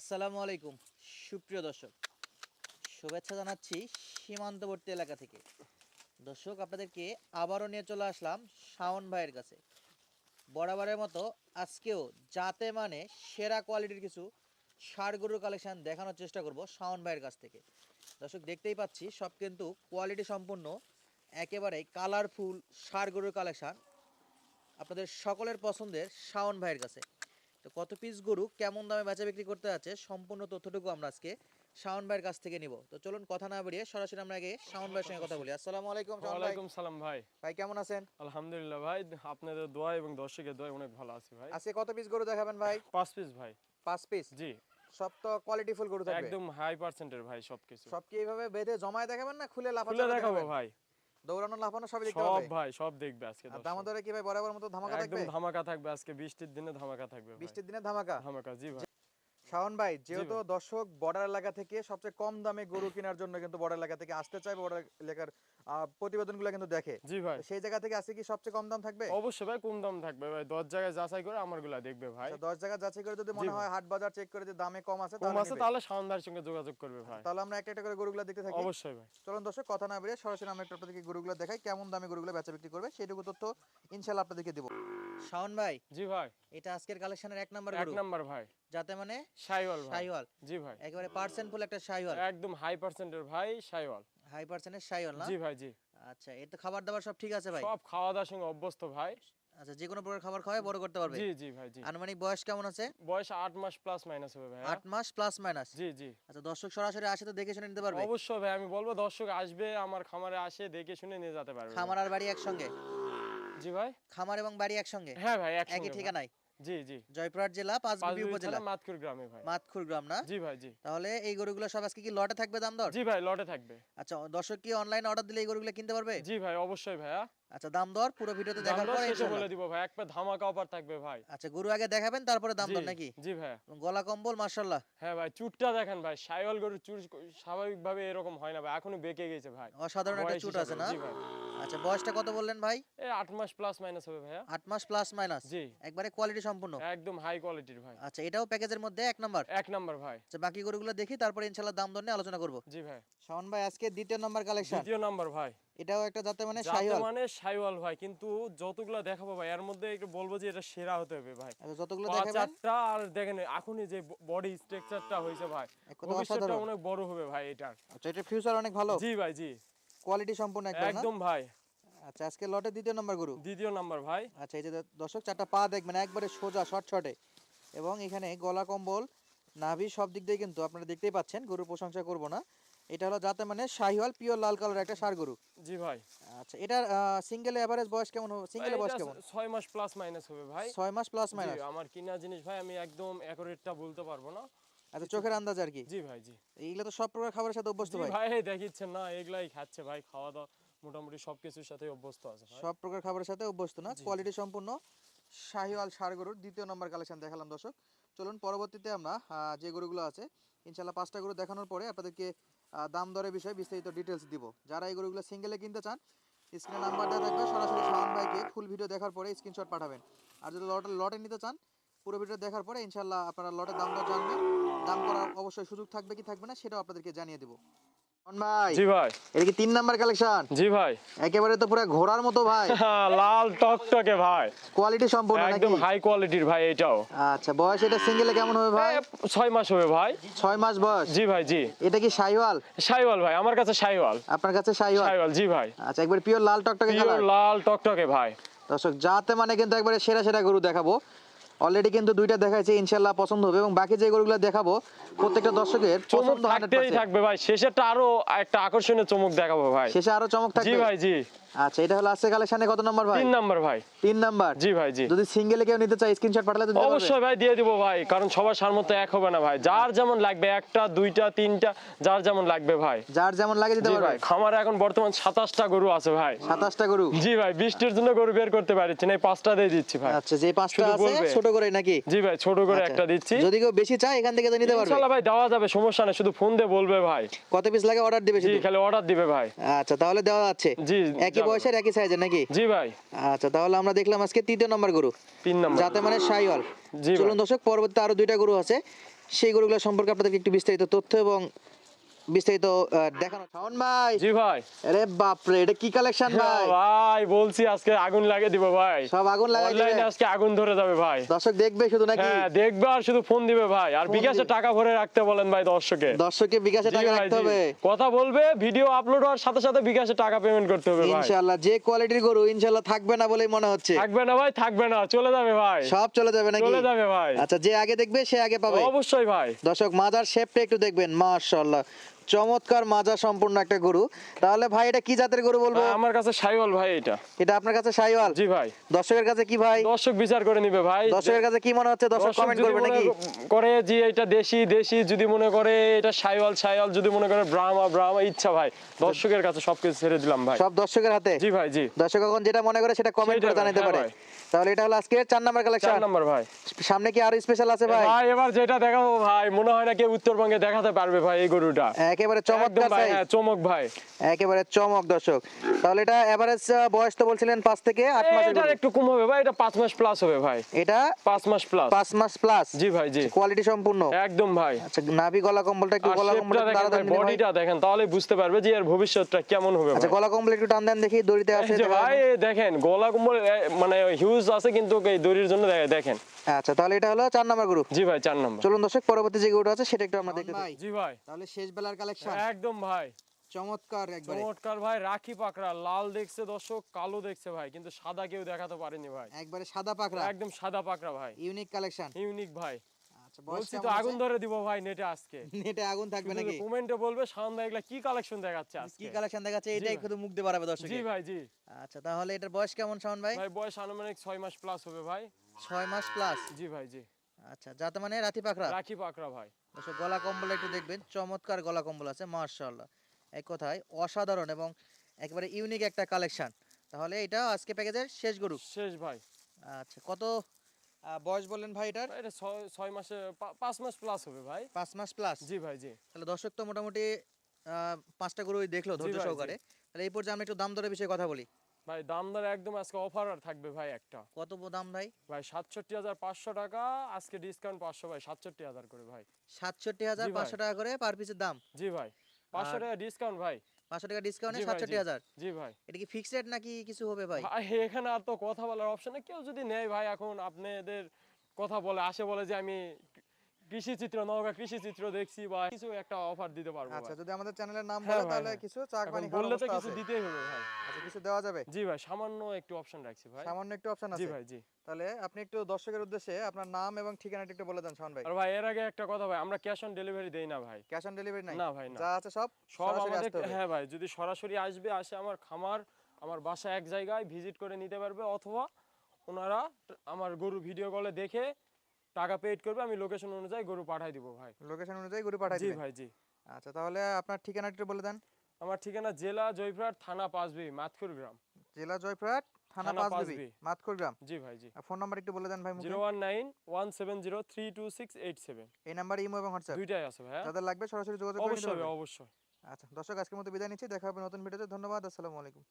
আসসালামু আলাইকুম। সুপ্রিয় দর্শক, শুভেচ্ছা জানাচ্ছি সীমান্তবর্তী এলাকা থেকে। দর্শক, আপনাদেরকে আবারও নিয়ে চলে আসলাম শাওন ভাইয়ের কাছে। বরাবরের মতো আজকেও যাতে মানে সেরা কোয়ালিটির কিছু ষাড় গরুর কালেকশন দেখানোর চেষ্টা করব শাওন ভাইয়ের কাছ থেকে। দর্শক, দেখতেই পাচ্ছি সব কিন্তু কোয়ালিটি সম্পূর্ণ, একেবারে কালারফুল ষাড় গরুর কালেকশন আপনাদের সকলের পছন্দের শাওন ভাইয়ের কাছে। তো কত পিস গরু কেমন দামে বেচা বিক্রি করতে আছে সম্পূর্ণ তথ্যটুকু আমরা আজকে শাওন ভাইয়ের কাছ থেকে নিব। তো চলুন কথা না বেরিয়ে সরাসরি আমরা আগে শাওন ভাইয়ের সঙ্গে কথা বলি। আসসালামু আলাইকুম শাওন ভাই। ওয়ালাইকুম সালাম ভাই। ভাই কেমন আছেন? আলহামদুলিল্লাহ ভাই আপনাদের দোয়া এবং দর্শকের দোয়া অনেক ভালো আছি ভাই। আজকে কত পিস গরু দেখাবেন ভাই? পাঁচ পিস ভাই। পাঁচ পিস জি। সব তো কোয়ালিটি ফুল গরু থাকবে? একদম হাই পার্সেন্টের ভাই সবকিছু। সব কি এইভাবে বেঁধে জমায় দেখাবেন না খুলে খুলে দেখাবো ভাই। দৌড়ানো লাফানো সবই দেখতে সব ভাই সব দেখবে আজকে আর দর্শক। দামা দরে কি ভাই বরাবর মতো ধামাকা একদম থাকবে? ধামাকা থাকবে আজকে বৃষ্টির দিনে ধামাকা থাকবে বৃষ্টির দিনে ধামাকা? ধামাকা জি ভাই। শাওন ভাই যেহেতু দর্শক বর্ডার এলাকা থেকে সবচেয়ে কম দামে গরু কেনার জন্য কিন্তু বর্ডার এলাকা থেকে আসতে চায় বর্ডার এলাকার প্রতিবেদনগুলো কিন্তু দেখে। জি ভাই। সেই জায়গা থেকে আজকে কি সবচেয়ে কম দাম থাকবে? অবশ্যই ভাই কম দাম থাকবে ভাই। দশ জায়গায় যাচাই করে আমারগুলা দেখবে ভাই। আচ্ছা, দশ জায়গা যাচাই করে যদি মনে হয় হাট বাজার চেক করে যে দামে কম আছে কম তাহলে আছে। তাহলে শাওনদার সঙ্গে যোগাযোগ করবে ভাই। তাহলে আমরা একটা একটা করে গরুগুলো দেখতে থাকি। অবশ্যই ভাই। চলুন দর্শক কথা না বেরিয়ে সরাসরি আমরা একটু আপনাদেরকে গরুগুলো দেখাই কেমন দামে গরুগুলো বেচা বিক্রি করবে সেইটুকু তথ্য ইনশাল্লাহ আপনাদেরকে দেবো। শাওন ভাই জি ভাই। এটা আজকের কালেকশনের এক নাম্বার গরু। এক নাম্বার ভাই। যাতে মানে শাইওয়াল ভাই। শাহিওয়াল জি ভাই। একেবারে পার্সেন্ট ফুল একটা শাহিওয়াল একদম হাই পার্সেন্টের ভাই শাইওয়াল। হাই পার্সেন্টের শাহিওয়াল না? জি ভাই জি। আচ্ছা এর তো খাবার দাবার সব ঠিক আছে ভাই? সব খাওয়া দাওয়ার সঙ্গে অভ্যস্ত ভাই। আচ্ছা যে কোনো প্রকার খাবার খাওয়াই বড় করতে পারবে? জি জি ভাই জি। আনুমানিক বয়স কেমন আছে? বয়স আট মাস প্লাস মাইনাস হবে ভাই আট মাস প্লাস মাইনাস জি জি। আচ্ছা দর্শক সরাসরি আসে তো দেখে শুনে নিতে পারবে? অবশ্যই ভাই আমি বলব দর্শক আসবে আমার খামারে আসে দেখে শুনে নিয়ে যেতে পারবে। খামার আর বাড়ি একসঙ্গে? জি ভাই। খামার এবং বাড়ি একসঙ্গে? হ্যাঁ ভাই একই। ঠিকানায়? জি জি। জয়পুরহাট জেলা পাঁচবিবি উপজেলা। মাতখুর গ্রামে ভাই। মাতখুর গ্রাম না? জি ভাই জি। তাহলে এই গরুগুলো সব আজকে কি লটে থাকবে দাম দর? জি ভাই লটে থাকবে। আচ্ছা দর্শক কি অনলাইন অর্ডার দিলে এই গরুগুলো কিনতে পারবে? জি ভাই অবশ্যই ভাইয়া। আচ্ছা দাম দর পুরো ভিডিওতে দেখার পরে ইনশাআল্লাহ। বলে দিব ভাই এক পা ধামাকা অফার থাকবে ভাই। আচ্ছা গরু আগে দেখাবেন তারপরে দাম দর নাকি? জি এবং গলা কম্বল মাশাআল্লাহ। হ্যাঁ ভাই চুটটা দেখেন ভাই সাইওয়াল গরুর চুট স্বাভাবিকভাবে এরকম হয় না ভাই এখনও বেঁকে গেছে ভাই। অসাধারণ একটা চুট আছে না? জি ভাই। আচ্ছা বয়সটা কত বললেন ভাই? এই আট মাস প্লাস মাইনাস হবে ভাইয়া। আট মাস প্লাস মাইনাস জি। একবারে কোয়ালিটি সম্পূর্ণ? একদম হাই কোয়ালিটির ভাই। আচ্ছা এটাও প্যাকেজের মধ্যে এক নাম্বার? এক নাম্বার ভাই। আচ্ছা বাকি গরুগুলো দেখি তারপরে ইনশাআল্লাহ দাম দর নিয়ে আলোচনা করব। জি ভাই। শাওন ভাই আজকে দ্বিতীয় নাম্বার কালেকশন দ্বিতীয় নাম্বার ভাই। এটাও একটা যাতে মানে যাতে মানে সাইওয়াল ভাই কিন্তু যতগুলো দেখাবো ভাই এর মধ্যে একটু বলব যে এটা সেরা হতে হবে ভাই। আচ্ছা যতগুলো পা দেখাবেন? চারটা আর দেখেন এখনই যে বডি স্ট্রাকচারটা হয়েছে ভাই ভবিষ্যৎটা অনেক বড় হবে ভাই এটার। আচ্ছা এটা ফিউচার অনেক ভালো? জি ভাই জি। কোয়ালিটি সম্পূর্ণ একদম একদম ভাই। আচ্ছা আজকে লটে দ্বিতীয় নাম্বার গরু? দ্বিতীয় নাম্বার ভাই। আচ্ছা এই যে দর্শক চারটা পা দেখবেন একবারে সোজা শর্ট শর্টে এবং এখানে গলা কম্বল নাভি সব দিক দিয়ে কিন্তু আপনারা দেখতেই পাচ্ছেন গরুর প্রশংসা করব না। এটা হলো যাতে মানে শাহিওয়াল পিওর লাল কালার একটা সার গরু। জি ভাই। আচ্ছা এটার সিঙ্গেল এভারেজ বয়স কেমন হবে সিঙ্গেল বয়স কেমন? ছয় মাস প্লাস মাইনাস হবে ভাই। ছয় মাস প্লাস জি, মাইনাস আমার কিনা জিনিস ভাই আমি একদম অ্যাকুরেটটা বলতে পারব না। আচ্ছা চোখের আন্দাজ আর কি? জি ভাই জি। এইগুলো তো সব প্রকার খাবারের সাথে অভ্যস্ত ভাই। ভাই দেখিচ্ছেন না এগুলাই খাচ্ছে ভাই খাওয়া দাওয়া মোটামুটি সবকিছুর সাথে অভ্যস্ত আছে সব প্রকার খাবারের সাথে অভ্যস্ত না কোয়ালিটি সম্পূর্ণ শাহিওয়াল সার গরুর দ্বিতীয় নম্বর কালেকশন দেখালাম দর্শক। চলুন পরবর্তীতে আমরা যে গরুগুলো আছে ইনশাল্লাহ পাঁচটা গরু দেখানোর পরে আপনাদেরকে দাম দরের বিষয়ে বিস্তারিত ডিটেলস দিব। যারা এই গরুগুলো সিঙ্গেলে কিনতে চান স্ক্রিনে নাম্বার দেওয়া থাকবে, সরাসরি শাওন ভাইকে ফুল ভিডিও দেখার পরে স্ক্রিনশট পাঠাবেন। আর যদি লটে লটে নিতে চান, পুরো ভিডিও দেখার পরে ইনশাল্লাহ আপনারা লটের দাম দর জানবেন। দাম করার অবশ্যই সুযোগ থাকবে কি থাকবে না, সেটাও আপনাদেরকে জানিয়ে দেবো। জি ভাই। এটা কি তিন নাম্বার কালেকশন জি ভাই। একেবারে তো পুরো ঘোড়ার মতো ভাই। লাল টকটকে ভাই। কোয়ালিটি সম্পূর্ণ একদম হাই কোয়ালিটির ভাই এটাও। আচ্ছা বয়স এটা সিঙ্গেলে কেমন হবে ভাই? এ, ছয় মাস হবে ভাই। মাস বয়স? জি ভাই জি। এটা কি শাহিওয়াল সাইওয়াল ভাই আমার কাছে আপনার কাছে জি ভাই। আচ্ছা একবার পিওর লাল টকটকে পিওর লাল টকটকে ভাই। দর্শক যাতে মানে কিন্তু একবারে সেরা সেরা গরু দেখাবো। অলরেডি কিন্তু দুইটা দেখাইছে ইনশাল্লাহ পছন্দ হবে এবং বাকি যে গরুগুলো দেখাবো প্রত্যেকটা দর্শকের পছন্দ থাকবে ভাই। শেষেরটা আরও একটা আকর্ষণীয় চমক দেখাবো ভাই। শেষে আরও চমক থাকবে? জি ভাই জি। আচ্ছা এটা হলো আজকে কালেকশনে কত নম্বর ভাই? তিন নাম্বার ভাই। তিন নাম্বার? জি ভাই জি। যদি সিঙ্গেলে কেউ নিতে চায় স্ক্রিনশট পাঠালে তো অবশ্যই ভাই দিয়ে দিব ভাই কারণ সবার সামর্থ্য এক হবে না ভাই। যার যেমন লাগবে একটা দুইটা তিনটা যার যেমন লাগবে ভাই। যার যেমন লাগে দিতে পারবে। ভাই খামারে এখন বর্তমান সাতাশটা গরু আছে ভাই। সাতাশটা গরু? জি ভাই বৃষ্টির জন্য গরু বের করতে পারছি না এই পাঁচটা দিয়ে দিচ্ছি ভাই। আচ্ছা যে পাঁচটা আছে ছোট করে নাকি? জি ভাই ছোট করে আচ্ছা, একটা দিচ্ছি। যদি কেউ বেশি চায় এখান থেকে তো নিতে পারবে। ইনশাআল্লাহ ভাই দেওয়া যাবে সমস্যা নেই শুধু ফোন দিয়ে বলবে ভাই। কত পিস লাগে অর্ডার দিবে জি শুধু? খালি অর্ডার দিবে ভাই। আচ্ছা তাহলে দেওয়া যাচ্ছে। জি একই বয়সের একই সাইজের নাকি? জি ভাই। আচ্ছা তাহলে আমরা দেখলাম আজকে তৃতীয় নম্বর গরু। তিন নাম্বার যাতে মানে সাইওয়াল চলুন দর্শক পরবর্তীতে আরও দুইটা গরু আছে। সেই গরুগুলো সম্পর্কে আপনাদেরকে একটু বিস্তারিত তথ্য এবং বিস্তারিত দেখানো শাওন ভাই। জি ভাই। আরে বাপরে এটা কি কালেকশন ভাই? ভাই বলছি আজকে আগুন লাগিয়ে দিব ভাই। সব আগুন লাগাই দিবে। অনলাইনে আজকে আগুন ধরে যাবে ভাই। দর্শক দেখবে শুধু নাকি? হ্যাঁ দেখবে আর শুধু ফোন দিবে ভাই। আর বিকাশে টাকা ভরে রাখতে বলেন ভাই দর্শকে। দর্শককে বিকাশে টাকা রাখতে হবে। কথা বলবে ভিডিও আপলোড হওয়ার সাথে সাথে বিকাশে টাকা পেমেন্ট করতে হবে ভাই। ইনশাআল্লাহ যে কোয়ালিটির গরু ইনশাআল্লাহ থাকবে না বলেই মনে হচ্ছে। থাকবে না ভাই থাকবে না চলে যাবে ভাই। সব চলে যাবে নাকি? চলে যাবে ভাই। আচ্ছা যে আগে দেখবে সে আগে পাবে। অবশ্যই ভাই। দর্শক মাজার শেপটা একটু দেখবেন মাশাআল্লাহ। চমৎকার মাজা সম্পূর্ণ একটা গরু। তাহলে ভাই এটা কি জাতের গরু বলব? আমার কাছে সাইওয়াল ভাই এটা। এটা আপনার কাছে সাইওয়াল জি ভাই। দর্শকের কাছে কি ভাই? দর্শক বিচার করে নিবে ভাই। দর্শকের কাছে কি মনে হচ্ছে? দর্শক কমেন্ট করবে নাকি? করে যে এটা দেশি দেশি যদি মনে করে এটা সাইওয়াল সাইওয়াল যদি মনে করে ব্রাহ্মা ব্রাহ্মা ইচ্ছা ভাই। দর্শকের কাছে সবকিছু ছেড়ে দিলাম ভাই। সব দর্শকের হাতে? জি ভাই জি। দর্শক এখন যেটা মনে করে সেটা কমেন্ট করে জানাতে হ্যাঁ পারে। তাহলে এটা হলো আজকে চার নাম্বার চার কালেকশন নাম্বার ভাই। সামনে কি আরও স্পেশাল আছে ভাই? ভাই এবার যেটা দেখাবো ভাই মনে হয় না কেউ উত্তরবঙ্গে দেখাতে পারবে ভাই এই গরুটা। একেবারে চমৎকার ভাই হ্যাঁ চমক ভাই। একেবারে চমক দর্শক। তাহলে এটা এভারেজ বয়স তো বলছিলেন পাঁচ থেকে আট মাসের এটার গরু। একটু কম হবে ভাই এটা পাঁচ মাস প্লাস হবে ভাই। এটা পাঁচ মাস প্লাস পাঁচ মাস প্লাস জি ভাই জি। কোয়ালিটি সম্পূর্ণ। একদম ভাই। আচ্ছা নাভি গলা কম্বলটা একটু গলা কম্বলটা দাঁড়া ভাই বডিটা দেখেন তাহলে বুঝতে পারবে যে এর ভবিষ্যৎটা কেমন হবে আচ্ছা গলা কম্বল একটু টান দেন দেখি দড়িতে আছে ভাই দেখেন গলা কম্বল মানে হিউজ আছে কিন্তু এই দড়ির জন্য দেখেন। আচ্ছা তাহলে এটা হলো চার নাম্বার গ্রুপ জি ভাই চার নম্বর। চলুন দর্শক পরবর্তী যে গরুটা আছে সেটা একটু আমরা দেখতে জি ভাই। তাহলে শেষ বেলার কালেকশন একদম ভাই। চমৎকার একবারে। চমৎকার ভাই রাখি পাকড়া। লাল দেখছে দর্শক কালো দেখছে ভাই কিন্তু সাদা কেউ দেখাতে পারেনি ভাই। একবারে সাদা পাকড়া। একদম সাদা পাকড়া ভাই। ইউনিক কালেকশন ইউনিক ভাই। আচ্ছা বলছি তো আগুন ধরে দিব ভাই নেটে আজকে। নেটে আগুন থাকবে নাকি? কমেন্টে বলবে এগুলা কি কালেকশন দেখাচ্ছে কি কালেকশন দেখাচ্ছে? এটাই। মুখ দিয়ে বাড়াবে দর্শক জি ভাই জি। আচ্ছা তাহলে এটার বয়স কেমন শাওন ভাই? ভাই বয়স আনুমানিক ছয় মাস প্লাস হবে ভাই। ছয় মাস প্লাস জি ভাই জি। আচ্ছা যাতে মানে রাতি পাকড়া। রাখি পাকড়া ভাই। দর্শক গলা কম্বল একটু দেখবেন চমৎকার গলা কম্বল আছে মার্শাল্লাহ এক কথায় অসাধারণ এবং একেবারে ইউনিক একটা কালেকশন তাহলে এটা আজকে প্যাকেজের শেষ গরু। শেষ ভাই। আচ্ছা কত বয়স বললেন ভাই এটার? এটা ছয় মাসে পাঁচ মাস প্লাস হবে ভাই। পাঁচ মাস প্লাস জি ভাই জি। তাহলে দর্শক তো মোটামুটি পাঁচটা গরুই দেখল ধৈর্য সহকারে। তাহলে এই পর্যায়ে আমরা একটু দাম দরের বিষয়ে কথা বলি। ভাই দাম দর একদম আজকে অফার থাকবে ভাই একটা। কত দাম ভাই? ভাই সাতষট্টি হাজার পাঁচশো টাকা আজকে ডিসকাউন্ট পাঁচশো ভাই সাতষট্টি হাজার করে ভাই। সাতষট্টি হাজার। পাঁচশো টাকা করে পার পিসের দাম? জি ভাই পাঁচশো আর- টাকা ডিসকাউন্ট ভাই। পাঁচশো টাকা ডিসকাউন্টে সাতষট্টি। হাজার? জি ভাই। এটা কি ফিক্সড রেট নাকি কিছু হবে ভাই? ভাই এখানে আর তো কথা বলার অপশন কেউ যদি নেয় ভাই এখন আপনাদের কথা বলে আসে বলে যে আমি কৃষি চিত্র নওগাঁ কৃষি চিত্র দেখছি বা কিছু একটা অফার দিতে পারব আচ্ছা যদি আমাদের চ্যানেলের নাম হ্যাঁ বলে তাহলে হ্যাঁ। কিছু চা পানি বললে তো কিছু দিতেই হবে ভাই। আচ্ছা কিছু দেওয়া যাবে? জি ভাই সামান্য একটু অপশন রাখছি ভাই। সামান্য একটু অপশন জি ভাই জি। তাহলে আপনি একটু দর্শকের উদ্দেশ্যে আপনার নাম এবং ঠিকানাটা একটু বলে দেন ভাই। আর ভাই এর আগে একটা কথা ভাই আমরা ক্যাশ অন ডেলিভারি দেই না ভাই। ক্যাশ অন ডেলিভারি নাই? না ভাই না। যা আছে সব সব আমাদের হ্যাঁ ভাই যদি সরাসরি আসবে আসে আমার খামার আমার বাসা এক জায়গায় ভিজিট করে নিতে পারবে অথবা ওনারা আমার গরু ভিডিও কলে দেখে টাকা পেড করবে আমি লোকেশন অনুযায়ী গরু পাঠাই দিব ভাই। লোকেশন অনুযায়ী গরু পাঠাই জি ভাই জি। আচ্ছা তাহলে আপনার ঠিকানাটা বলে দেন। আমার ঠিকানা জেলা জয়পুরহাট থানা পাঁচবি মাতকুর গ্রাম। জেলা জয়পুরহাট থানা পাঁচবি। মাতকুর গ্রাম। জি ভাই জি। ফোন নাম্বার একটু বলে দেন ভাই মুখে। Zero one nine one seven zero three two six eight seven এই নাম্বার ইমো এবং হোয়াটসঅ্যাপ দুইটাই আছে ভাই? যাদের লাগবে সরাসরি যোগাযোগ করে নিতে অবশ্যই অবশ্যই। আচ্ছা দর্শক আজকের মতো বিদায় নিচ্ছি। দেখা হবে নতুন ভিডিওতে ধন্যবাদ আসসালামু আলাইকুম।